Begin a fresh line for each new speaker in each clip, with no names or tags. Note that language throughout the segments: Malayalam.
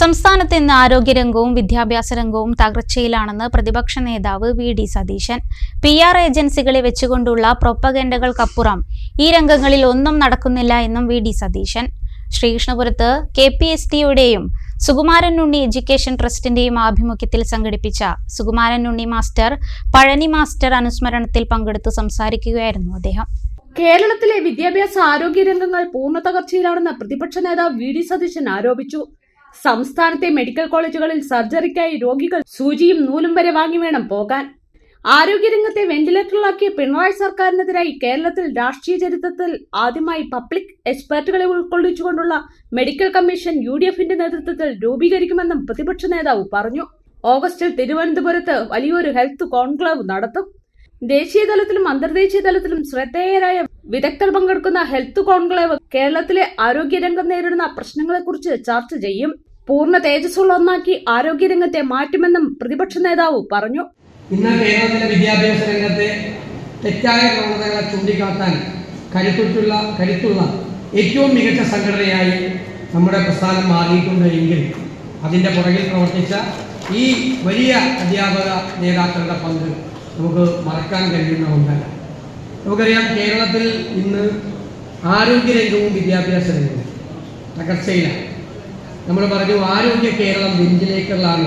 സംസ്ഥാനത്ത് ഇന്ന് ആരോഗ്യരംഗവും വിദ്യാഭ്യാസ രംഗവും തകർച്ചയിലാണെന്ന് പ്രതിപക്ഷ നേതാവ് V D Satheesan. P R ഏജൻസികളെ വെച്ചുകൊണ്ടുള്ള പ്രൊപ്പഗൻഡകൾക്കപ്പുറം ഈ രംഗങ്ങളിൽ ഒന്നും നടക്കുന്നില്ല എന്നും വി ഡി സതീശൻ. ശ്രീകൃഷ്ണപുരത്ത് കെ പി എസ് ടിയുടെയും സുകുമാരൻ ഉണ്ണി എഡ്യൂക്കേഷൻ ട്രസ്റ്റിന്റെയും ആഭിമുഖ്യത്തിൽ സംഘടിപ്പിച്ച സുകുമാരൻ ഉണ്ണി മാസ്റ്റർ പഴനി മാസ്റ്റർ അനുസ്മരണത്തിൽ പങ്കെടുത്ത് സംസാരിക്കുകയായിരുന്നു അദ്ദേഹം.
കേരളത്തിലെ വിദ്യാഭ്യാസ ആരോഗ്യ രംഗങ്ങൾ പൂർണ തകർച്ചയിലാണെന്ന് പ്രതിപക്ഷ നേതാവ് വി ഡി സതീശൻ ആരോപിച്ചു. സംസ്ഥാനത്തെ മെഡിക്കൽ കോളേജുകളിൽ സർജറിക്കായി രോഗികൾ സൂചിയും നൂലും വരെ വാങ്ങി വേണം പോകാൻ. ആരോഗ്യരംഗത്തെ വെന്റിലേറ്ററിലാക്കിയ പിണറായി സർക്കാരിനെതിരായി കേരളത്തിൽ രാഷ്ട്രീയ ചരിത്രത്തിൽ ആദ്യമായി പബ്ലിക് എക്സ്പെർട്ടുകളെ ഉൾക്കൊള്ളിച്ചുകൊണ്ടുള്ള മെഡിക്കൽ കമ്മീഷൻ യു ഡി എഫിന്റെ നേതൃത്വത്തിൽ രൂപീകരിക്കുമെന്നും പ്രതിപക്ഷ നേതാവ് പറഞ്ഞു. ഓഗസ്റ്റിൽ തിരുവനന്തപുരത്ത് വലിയൊരു ഹെൽത്ത് കോൺക്ലേവ് നടത്തും. ദേശീയ തലത്തിലും അന്തർദേശീയ തലത്തിലും ശ്രദ്ധേയരായ വിദഗ്ധർ പങ്കെടുക്കുന്ന ഹെൽത്ത് കോൺക്ലേവ് കേരളത്തിലെ ആരോഗ്യരംഗം നേരിടുന്ന പ്രശ്നങ്ങളെക്കുറിച്ച് ചർച്ച ചെയ്യും. പൂർണ തേജസ്സുള്ള ഒന്നാക്കി ആരോഗ്യരംഗത്തെ മാറ്റുമെന്നും പ്രതിപക്ഷ നേതാവ് പറഞ്ഞു.
ഇന്ന് കേരളത്തിലെ വിദ്യാഭ്യാസ രംഗത്തെ തെറ്റായ പ്രവണതകളെ ചൂണ്ടിക്കാട്ടാൻ കരുത്തുറ്റുള്ള കരുത്തുള്ള ഏറ്റവും മികച്ച സംഘടനയായി നമ്മുടെ പ്രസ്ഥാനം മാറിയിട്ടുണ്ട് എങ്കിൽ അതിന്റെ പുറകിൽ പ്രവർത്തിച്ച ഈ വലിയ അധ്യാപക നേതാക്കളുടെ പങ്ക് നമുക്ക് മറക്കാൻ കഴിയുന്ന ഒന്നല്ല. നമുക്കറിയാം കേരളത്തിൽ ഇന്ന് ആരോഗ്യരംഗവും വിദ്യാഭ്യാസ രംഗവും തകർച്ചയിലാണ്. നമ്മൾ പറഞ്ഞു ആരോഗ്യ കേരളം വെഞ്ചിലേക്കുള്ളതാണ്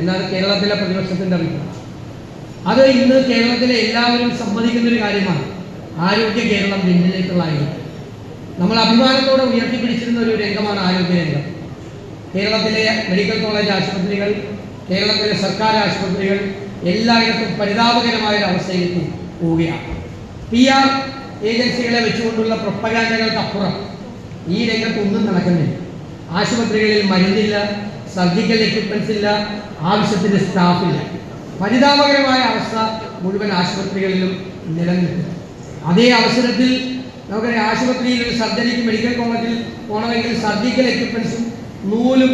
എന്നാണ് കേരളത്തിലെ പ്രതിപക്ഷത്തിന്റെ അഭിപ്രായം. അത് ഇന്ന് കേരളത്തിലെ എല്ലാവരും സമ്മതിക്കുന്ന ഒരു കാര്യമാണ്. ആരോഗ്യ കേരളം വെന്റിലേറ്ററിലായിരുന്നു നമ്മൾ അഭിമാനത്തോടെ ഉയർത്തിപ്പിടിച്ചിരുന്ന ഒരു രംഗമാണ് ആരോഗ്യ രംഗം കേരളത്തിലെ മെഡിക്കൽ കോളേജ് ആശുപത്രികൾ കേരളത്തിലെ സർക്കാർ ആശുപത്രികൾ എല്ലായിടത്തും പരിതാപകരമായ ഒരു അവസ്ഥയിലേക്ക് പോവുകയാണ്. പി ആർ ഏജൻസികളെ വെച്ചുകൊണ്ടുള്ള പ്രൊപ്പകാൻഡകൾക്കപ്പുറം ഈ രംഗത്ത് ഒന്നും നടക്കുന്നില്ല. ആശുപത്രികളിൽ മരുന്നില്ല സർജിക്കൽ എക്യുപ്മെന്റ്സ് ഇല്ല ആവശ്യത്തിന് സ്റ്റാഫില്ല. പരിതാപകരമായ അവസ്ഥ മുഴുവൻ ആശുപത്രികളിലും നിലനിൽക്കുന്നു. അതേ അവസരത്തിൽ നമുക്കറിയാം ആശുപത്രിയിൽ ഒരു സർജറിക്ക് മെഡിക്കൽ കോളേജിൽ പോകണമെങ്കിൽ സർജിക്കൽ എക്യുപ്മെന്റ്സും നൂലും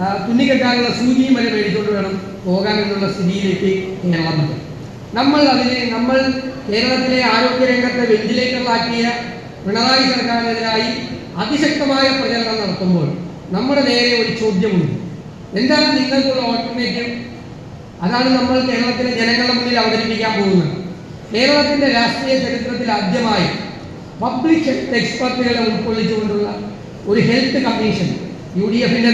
ആ, തുന്നിക്കെട്ടാനുള്ള സൂചിയും വരെ മേടിച്ചുകൊണ്ട് വേണം പോകാൻ എന്നുള്ള സ്ഥിതിയിലേക്ക് ഇങ്ങനെ വന്നത്. നമ്മൾ അതിനെ നമ്മൾ കേരളത്തിലെ ആരോഗ്യ രംഗത്തെ വെന്റിലേറ്ററിലാക്കിയ പിണറായി സർക്കാരിനെതിരായി അതിശക്തമായ പ്രചരണം നടത്തുമ്പോൾ നമ്മുടെ നേരെ ഒരു ചോദ്യമുണ്ട്. എന്താണ് നിങ്ങൾക്കുള്ള ഓൾട്ടർനേറ്റീവ് അതാണ് നമ്മൾ കേരളത്തിലെ ജനങ്ങളുടെ മുന്നിൽ അവതരിപ്പിക്കാൻ പോകുന്നത്. കേരളത്തിന്റെ രാഷ്ട്രീയ ചരിത്രത്തിൽ ആദ്യമായി പബ്ലിക് ഹെൽത്ത് എക്സ്പെർട്ടുകളെ ഉൾക്കൊള്ളിച്ചുകൊണ്ടുള്ള ഒരു ഹെൽത്ത് കമ്മീഷൻ യു ഡി എഫിന്റെ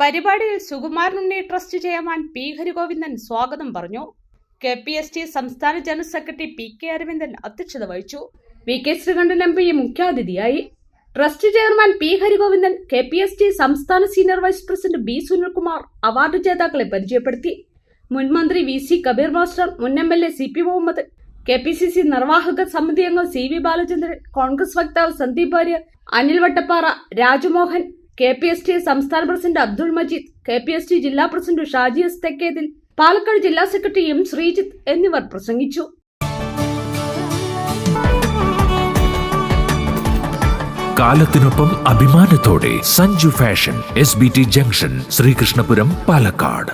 പരിപാടിയിൽ Sukumaranunni trust chairman P Harigovindan സ്വാഗതം പറഞ്ഞു. കെ പി എസ് ടി സംസ്ഥാന general secretary P K Aravindan അധ്യക്ഷത വഹിച്ചു. V K Sreekandan M P മുഖ്യാതിഥിയായി. Trust chairman P Harigovindan K P S T സംസ്ഥാന senior vice president B Sunilkumar award ജേതാക്കളെ പരിചയപ്പെടുത്തി. മുൻ മന്ത്രി വി സി കബീർ മാസ്റ്റർ മുൻ M L A C P Muhammad K P C C നിർവാഹക സമിതി അംഗം സി വി ബാലചന്ദ്രൻ കോൺഗ്രസ് വക്താവ് Sandeep Warrier Anil Vattappara Rajamohan K P S T സംസ്ഥാന president Abdul Majeed K P S T ജില്ലാ പ്രസിഡന്റ് ഷാജി എസ് തെക്കേതിൽ പാലക്കാട് ജില്ലാ സെക്രട്ടറി എം ശ്രീജിത്ത് എന്നിവർ പ്രസംഗിച്ചു.
കാലത്തിനൊപ്പം അഭിമാനത്തോടെ Sanju fashion S B T junction Sreekrishnapuram Palakkad.